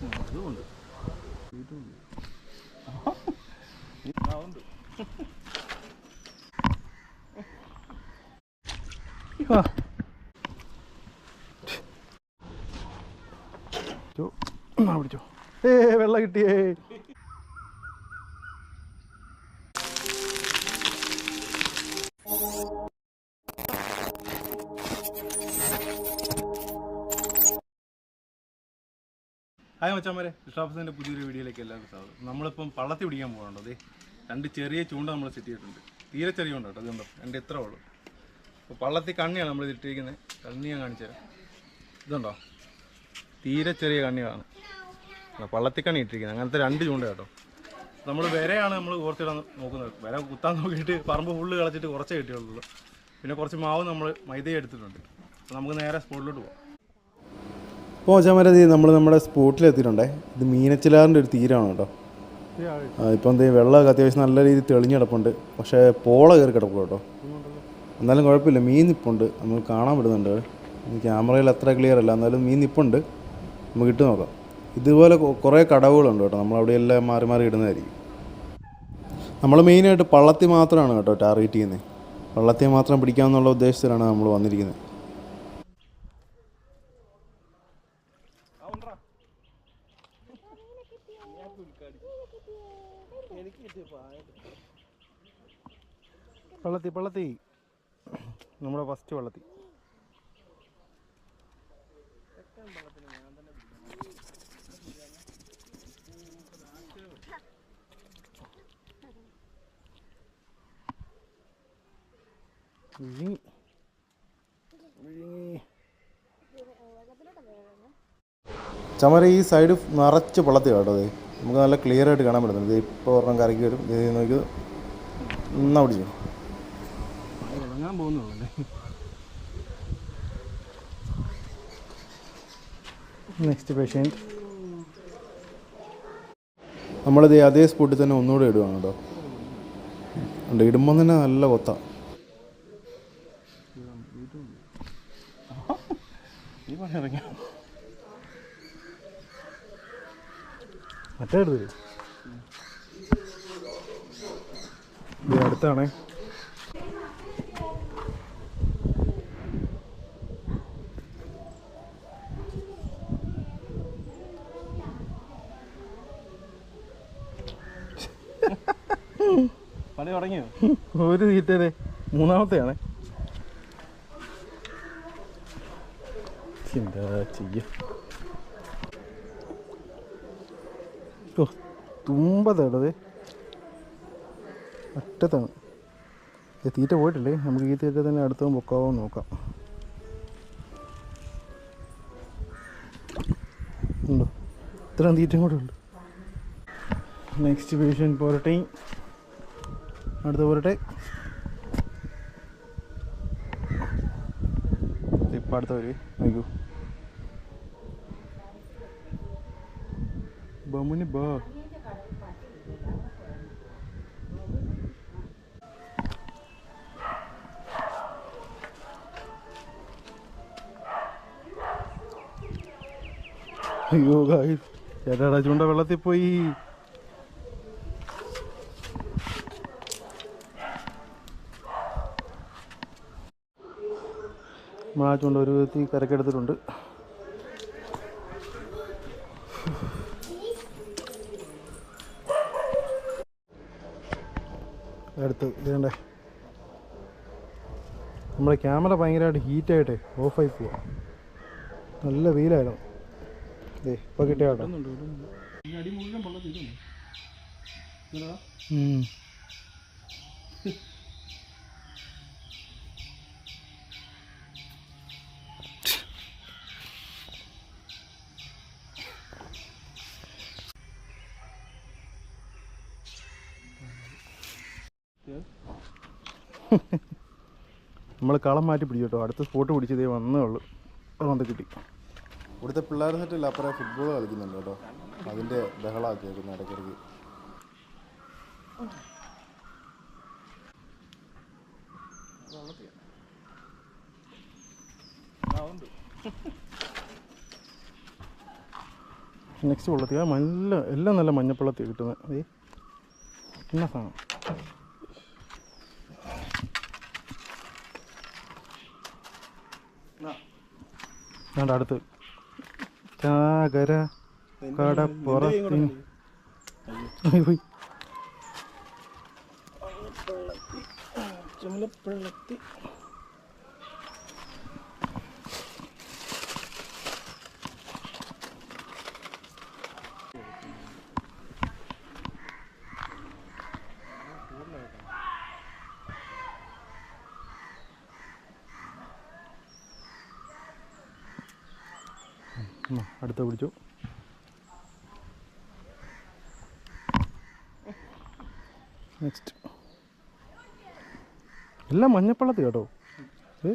അതുമുണ്ട് ഇതുമുണ്ട്. ഉണ്ട് പിടിച്ചോ. വെള്ളം കിട്ടിയേ. ഹായ് മച്ചാമരെ ഇഷ്ടാഫസിന്റെ പുതിയൊരു വീഡിയോയിലേക്ക് എല്ലാവർക്കും സ്വാഗതം. നമ്മളിപ്പം പള്ളത്തി പിടിക്കാൻ പോകണുണ്ടോ രണ്ട് ചെറിയ ചൂണ്ട നമ്മൾ സെറ്റ് ചെയ്തിട്ടുണ്ട്. തീരെ ചെറിയ ഉണ്ട് കേട്ടോ അതുകൊണ്ടോ രണ്ട് ഇത്ര ഉള്ളൂ. അപ്പോൾ പള്ളത്തി കണ്ണിയാണ് നമ്മൾ ഇട്ടിരിക്കുന്നത്. കണ്ണി ഞാൻ കാണിച്ചു തരാം. ഇതുണ്ടോ? തീരെ ചെറിയ കണ്ണികളാണ്. പള്ളത്തി കണ്ണി ഇട്ടിരിക്കുന്നത്. അങ്ങനത്തെ രണ്ട് ചൂണ്ട കേട്ടോ. നമ്മൾ വിരയാണ് നമ്മൾ ഓർത്തിടാൻ നോക്കുന്നത്. വിര കുത്താൻ നോക്കിയിട്ട് പറമ്പ് ഫുള്ള് കളച്ചിട്ട് കുറച്ചേ കിട്ടിയുള്ളൂ. പിന്നെ കുറച്ച് മാവ് നമ്മൾ മൈദ എടുത്തിട്ടുണ്ട്. അപ്പോൾ നമുക്ക് നേരെ സ്പോട്ടിലോട്ട് പോകാം അപ്പോൾ മച്ചാമാരെ നമ്മൾ നമ്മുടെ സ്പോട്ടിലെത്തിയിട്ടുണ്ടേ. ഇത് മീനച്ചിലാറിന്റെ ഒരു തീരാണ് കേട്ടോ. ഇപ്പം എന്ത് വെള്ളമൊക്കെ അത്യാവശ്യം നല്ല രീതിയിൽ തെളിഞ്ഞ് കിടപ്പുണ്ട്. പക്ഷേ പോള കയറി കിടക്കും കേട്ടോ. എന്നാലും കുഴപ്പമില്ല. മീൻ നിപ്പുണ്ട്. നമുക്ക് കാണാൻ പറ്റുന്നുണ്ട്. ക്യാമറയിൽ അത്ര ക്ലിയർ അല്ല. എന്നാലും മീൻ നിപ്പുണ്ട്. നമുക്ക് ഇട്ട് നോക്കാം. ഇതുപോലെ കുറേ കടവുകളുണ്ട് കേട്ടോ. നമ്മൾ അവിടെ എല്ലാം മാറി മാറി ഇടുന്നതായിരിക്കും. നമ്മൾ മെയിനായിട്ട് പള്ളത്തി മാത്രമാണ് കേട്ടോ ടാർഗറ്റ് ചെയ്യുന്നത്. പള്ളത്തി മാത്രം പിടിക്കാമെന്നുള്ള ഉദ്ദേശത്തിലാണ് നമ്മൾ വന്നിരിക്കുന്നത്. പള്ളത്തി പള്ളത്തി നമ്മുടെ ഫസ്റ്റ് പള്ളത്തി ചമര ഈ സൈഡ് നിറച്ച് പള്ളത്തി കേട്ടോ നമുക്ക് നല്ല ക്ലിയർ ആയിട്ട് കാണാൻ പറ്റുന്നുണ്ട്. ഇപ്പോൾ ഒരെണ്ണം കറക്കി വരും. ഇത് നോക്കി നന്നാ പിടിച്ചു. ഇറങ്ങാൻ പോകുന്നുള്ളൂ. അല്ലേ നെക്സ്റ്റ് പേഷ്യന്റ് നമ്മളിത് അതേ സ്പോട്ടിൽ തന്നെ ഒന്നുകൂടെ ഇടുവാണ് കേട്ടോ. ഉണ്ട് ഇടുമ്പോൾ തന്നെ നല്ല കൊത്ത. മറ്റേ അടുത്താണേ. തുടങ്ങിയോ? ഒരു തീറ്റേ മൂന്നാമത്തെയാണ്. എന്താ ചെയ്യ? തുമ്പതേടത് അറ്റത്താണ് തീറ്റ പോയിട്ടില്ലേ? നമുക്ക് ഈ തീറ്റ തന്നെ അടുത്തും പൊക്കാവോ നോക്കാം. ഉണ്ടോ? ഇത്രയും തീറ്റയും കൂടെ ഉണ്ട് നെക്സ്റ്റ് പേഷ്യൻ പോരട്ടെ. അടുത്ത പോരട്ടെ. ഇപ്പം അടുത്ത വരും. നോക്കൂ. ബമുനി ബാ. അയ്യോ ഗായ് ചേട്ടാ ചൂണ്ട വെള്ളത്തിൽ പോയി. ചൂണ്ട ഒരു വിധത്തിൽ കരക്കെടുത്തിട്ടുണ്ട്. അടുത്ത് ഇതേണ്ടേ നമ്മുടെ ക്യാമറ ഭയങ്കരമായിട്ട് ഹീറ്റായിട്ടേ ഓഫായി പോവാ. നല്ല വെയിലായിരുന്നു. ദേ ഇപ്പോൾ കിട്ടിയ കേട്ടോ. നമ്മൾ കളം മാറ്റി പിടിച്ചു കേട്ടോ. അടുത്ത സ്പോട്ട് പിടിച്ചതേ വന്നേ ഉള്ളൂ. അത് വന്ന് കിട്ടി. ഇവിടുത്തെ പിള്ളേർ എന്നിട്ടില്ല അപ്പുറം ഫുട്ബോൾ കളിക്കുന്നുണ്ട് കേട്ടോ. അതിന്റെ ബഹളമാക്കി വെക്കുന്ന ഇടയ്ക്കിടയ്ക്ക് നെക്സ്റ്റ് വെള്ളത്തിയാണ് നല്ല എല്ലാം നല്ല മഞ്ഞപ്പള്ളത്തി കിട്ടുന്നത്. അതെ എന്നാ സാധനം. വേണ്ട അടുത്ത്. ചാകര കടപ്പുറത്തി അയ്യോ. ചുമലപ്പള്ളത്തി എന്നാ, അടുത്ത പിടിച്ചു. നെക്സ്റ്റ് എല്ലാം മഞ്ഞപ്പള്ളത്തി കേട്ടോ. ഏ?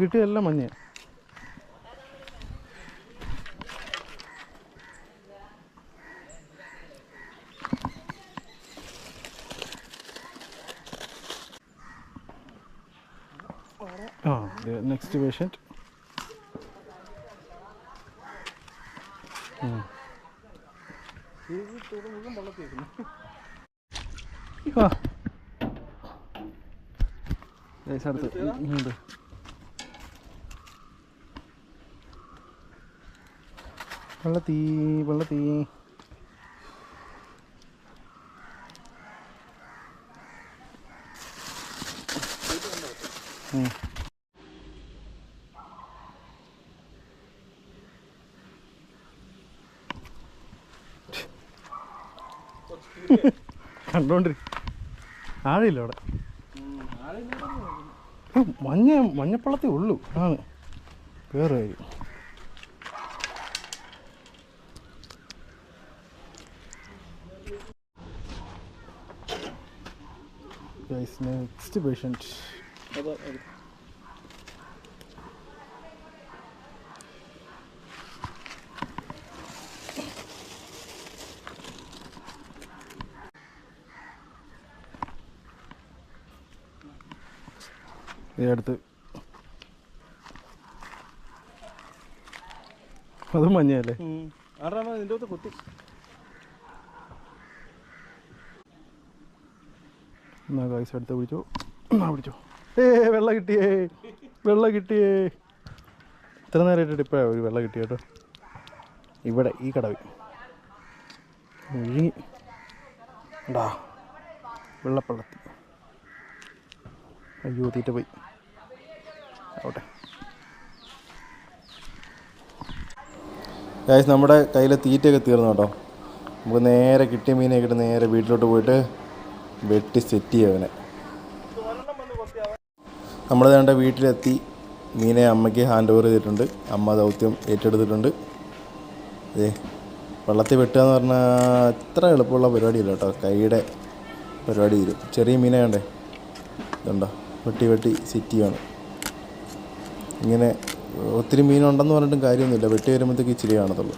കിട്ടിയ എല്ലാം മഞ്ഞ. ആ നെക്സ്റ്റ് പേഷ്യന്റ് ആ ഏകദേശം അടുത്ത് വെള്ളത്തീ വെള്ളത്തീ. കണ്ടോണ്ടിരി. ആഴയില്ല അവിടെ. മഞ്ഞ മഞ്ഞപ്പള്ളത്തേ ഉള്ളൂ. ആണ്. വേറെ കാര്യം. നെക്സ്റ്റ് പേഷ്യന്റ് ഈ അടുത്ത് അതും മഞ്ഞയല്ലേ? അകത്ത് കുത്തി. എന്നാ കായ്സ് അടുത്ത് പിടിച്ചോ? എന്നാ പിടിച്ചോ. ഏ വെള്ളം കിട്ടിയേ. വെള്ളം കിട്ടിയേ. ഇത്ര നേരമായിട്ട് ഇപ്പോഴാണ് ഒരു വെള്ളം കിട്ടിയ കേട്ടോ. ഇവിടെ ഈ കടവിൽ. ഒഴുകി ഉണ്ടാ വെള്ളപ്പള്ളത്തി അയ്യോ തീറ്റ പോയി. ആവട്ടെ. ഗായ്സ് നമ്മുടെ കയ്യിലെ തീറ്റയൊക്കെ തീർന്നു കേട്ടോ. നമുക്ക് നേരെ കിട്ടിയ മീനെ കിട്ടി നേരെ വീട്ടിലോട്ട് പോയിട്ട് വെട്ടി സെറ്റ് ചെയ്യുക അവനെ. നമ്മൾ വേണ്ട വീട്ടിലെത്തി. മീനെ അമ്മയ്ക്ക് ഹാൻഡ് ഓവർ ചെയ്തിട്ടുണ്ട്. അമ്മ ദൗത്യം ഏറ്റെടുത്തിട്ടുണ്ട്. അതെ വെള്ളത്തിൽ വെട്ടുക എന്ന് പറഞ്ഞാൽ ഇത്ര എളുപ്പമുള്ള പരിപാടിയല്ല കേട്ടോ. കൈയുടെ പരിപാടി ചെയ്തു ചെറിയ മീനെ വേണ്ടേ ഇതുണ്ടോ വെട്ടി വെട്ടി സെറ്റ് ചെയ്യണം ഇങ്ങനെ ഒത്തിരി മീനുണ്ടെന്ന് പറഞ്ഞിട്ടും കാര്യമൊന്നുമില്ല. വെട്ടി വരുമ്പോഴത്തേക്ക് ഇച്ചിരി കാണത്തുള്ളൂ.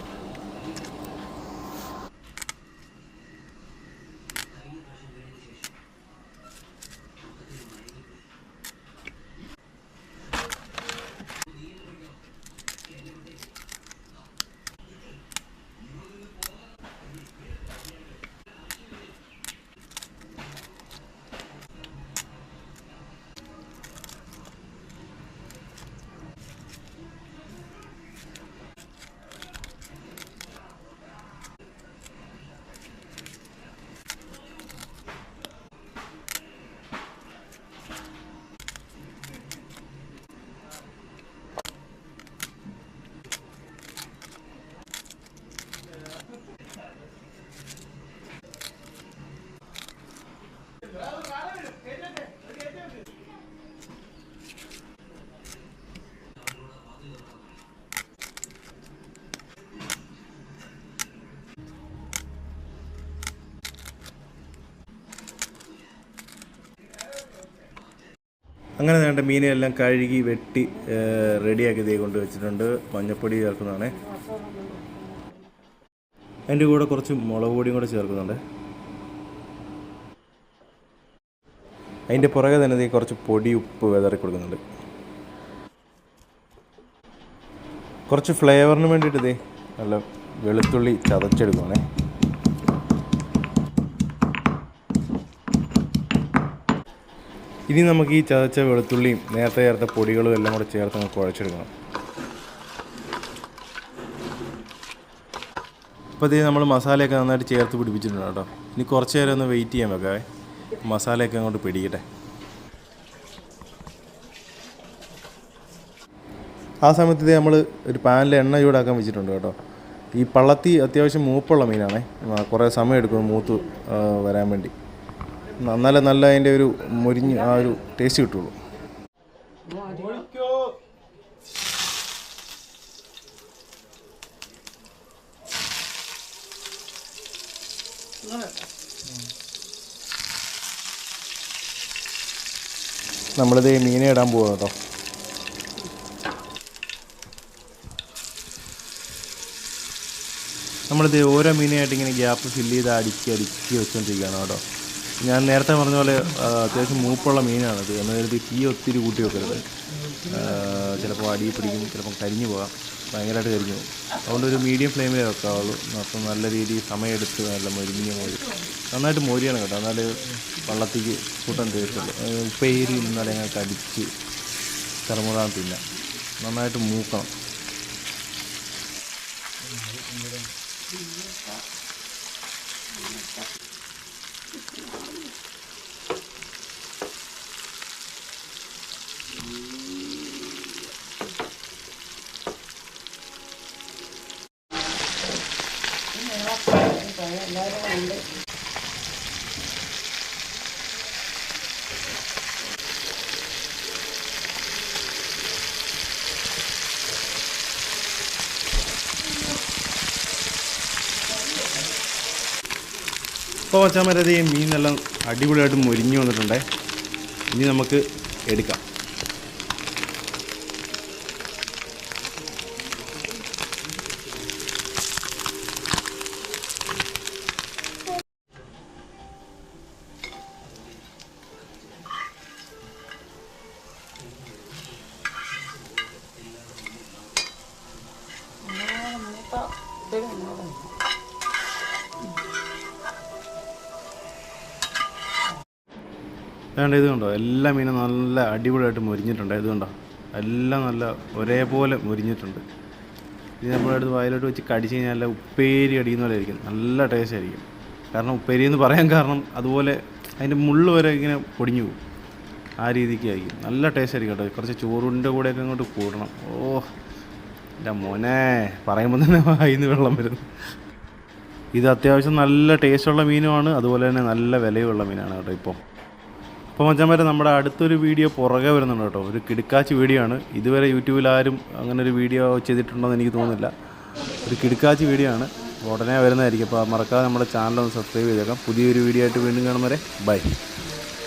അങ്ങനെ വേണ്ട മീനെല്ലാം കഴുകി വെട്ടി റെഡിയാക്കി ഇതേ കൊണ്ട് വെച്ചിട്ടുണ്ട്. മഞ്ഞപ്പൊടി ചേർക്കുന്നതാണ്. അതിന്റെ കൂടെ കുറച്ച് മുളക് പൊടിയും കൂടെ ചേർക്കുന്നുണ്ട്. അതിന്റെ പുറകെ തന്നെ കുറച്ച് പൊടി ഉപ്പ് വിതറി കൊടുക്കുന്നുണ്ട്. കുറച്ച് ഫ്ലേവറിന് വേണ്ടിയിട്ട് ഇതേ നല്ല വെളുത്തുള്ളി ചതച്ചെടുക്കുവാണേ. ഇനി നമുക്ക് ഈ ചതച്ച വെളുത്തുള്ളിയും നേരത്തെ ചേർത്ത പൊടികളും എല്ലാം കൂടെ ചേർത്ത് നമുക്ക് കുഴച്ചെടുക്കണം. അപ്പോൾ ഇതേ നമ്മൾ മസാലയൊക്കെ നന്നായിട്ട് ചേർത്ത് പിടിപ്പിച്ചിട്ടുണ്ട് കേട്ടോ. ഇനി കുറച്ച് നേരം ഒന്ന് വെയിറ്റ് ചെയ്യാൻ വെക്കാവേ. മസാലയൊക്കെ അങ്ങോട്ട് പിടിക്കട്ടെ. ആ സമയത്ത് നമ്മൾ ഒരു പാനിൽ എണ്ണ ചൂടാക്കാൻ വെച്ചിട്ടുണ്ട് കേട്ടോ. ഈ പള്ളത്തി അത്യാവശ്യം മൂപ്പുള്ള മീനാണേ. കുറേ സമയം എടുക്കും മൂത്ത് വരാൻ വേണ്ടി. എന്നാലേ നല്ല അതിന്റെ ഒരു മുരിഞ്ഞ് ആ ഒരു ടേസ്റ്റ് കിട്ടുള്ളൂ. നമ്മളിത് മീനെ ഇടാൻ പോവാ കേട്ടോ. നമ്മളിത് ഓരോ മീനായിട്ട് ഇങ്ങനെ ഗ്യാപ്പ് ഫില്ല് ചെയ്ത് അടുക്കി അടുക്കി വെച്ചുകൊണ്ടിരിക്കുകയാണ് കേട്ടോ. ഞാൻ നേരത്തെ പറഞ്ഞ പോലെ അത്യാവശ്യം മൂപ്പുള്ള മീനാണത് എന്ന് കരുതി തീ ഒത്തിരി കൂട്ടി വെക്കരുത്. ചിലപ്പോൾ അടി പിടിക്കും ചിലപ്പോൾ കരിഞ്ഞു പോകാം. ഭയങ്കരമായിട്ട് കരിഞ്ഞു പോകും. അതുകൊണ്ട് ഒരു മീഡിയം ഫ്ലെയിമിലേ വെക്കാവുള്ളൂ. അപ്പം നല്ല രീതിയിൽ സമയമെടുത്ത് നല്ല മൊരിഞ്ഞ മോര്. നന്നായിട്ട് മോരിയാണ് കേട്ടോ. എന്നാൽ വള്ളത്തേക്ക് കൂട്ടാൻ തീർച്ചയായിട്ടും ഉപ്പേരി എന്നാലും ഞങ്ങൾക്ക് അടിച്ച് തിറമുറാൻ തിന്നാം നന്നായിട്ട് മൂക്കണം. ഇപ്പോൾ വെച്ചാൽ മരതേ മീനെല്ലാം അടിപൊളിയായിട്ട് മൊരിഞ്ഞു വന്നിട്ടുണ്ടേ. ഇനി നമുക്ക് എടുക്കാം. അതുകൊണ്ട് ഇത് കണ്ടോ? എല്ലാ മീനും നല്ല അടിപൊളിയായിട്ട് മുരിഞ്ഞിട്ടുണ്ട്. ഇത് കണ്ടോ? എല്ലാം നല്ല ഒരേപോലെ മുരിഞ്ഞിട്ടുണ്ട്. ഇത് നമ്മുടെ അടുത്ത് വയലോട്ട് വെച്ച് കടിച്ച് കഴിഞ്ഞാൽ നല്ല ഉപ്പേരി അടിക്കുന്ന പോലെ ആയിരിക്കും നല്ല ടേസ്റ്റ് ആയിരിക്കും. കാരണം ഉപ്പേരി എന്ന് പറയാൻ കാരണം അതുപോലെ അതിന്റെ മുള്ള് വരെ ഇങ്ങനെ പൊടിഞ്ഞു പോകും. ആ രീതിക്ക് ആയിരിക്കും. നല്ല ടേസ്റ്റ് ആയിരിക്കും കേട്ടോ. കുറച്ച് ചോറിന്റെ കൂടെയൊക്കെ അങ്ങോട്ട് കൂടണം. ഓ എന്റെ മോനെ. പറയുമ്പോൾ തന്നെ വായിന്ന് വെള്ളം വരുന്നു. ഇത് അത്യാവശ്യം നല്ല ടേസ്റ്റുള്ള മീനുമാണ്. അതുപോലെ തന്നെ നല്ല വിലയുള്ള മീനാണ് കേട്ടോ ഇപ്പോൾ അപ്പോൾ മച്ചാന്മാരെ നമ്മുടെ അടുത്തൊരു വീഡിയോ പുറകെ വരുന്നുണ്ട് കേട്ടോ. ഒരു കിടുക്കാച്ചി വീഡിയോ ആണ്. ഇതുവരെ യൂട്യൂബിൽ ആരും അങ്ങനെ ഒരു വീഡിയോ ചെയ്തിട്ടുണ്ടോ എന്ന് എനിക്ക് തോന്നുന്നില്ല. ഒരു കിടുക്കാച്ചി വീഡിയോ ആണ്. ഉടനെ വരുന്നതായിരിക്കും. അപ്പോൾ മറക്കാതെ നമ്മുടെ ചാനൽ ഒന്ന് സബ്സ്ക്രൈബ് ചെയ്തേക്കാം. പുതിയൊരു വീഡിയോ ആയിട്ട് വീണ്ടും കാണുന്നവരെ ബൈ.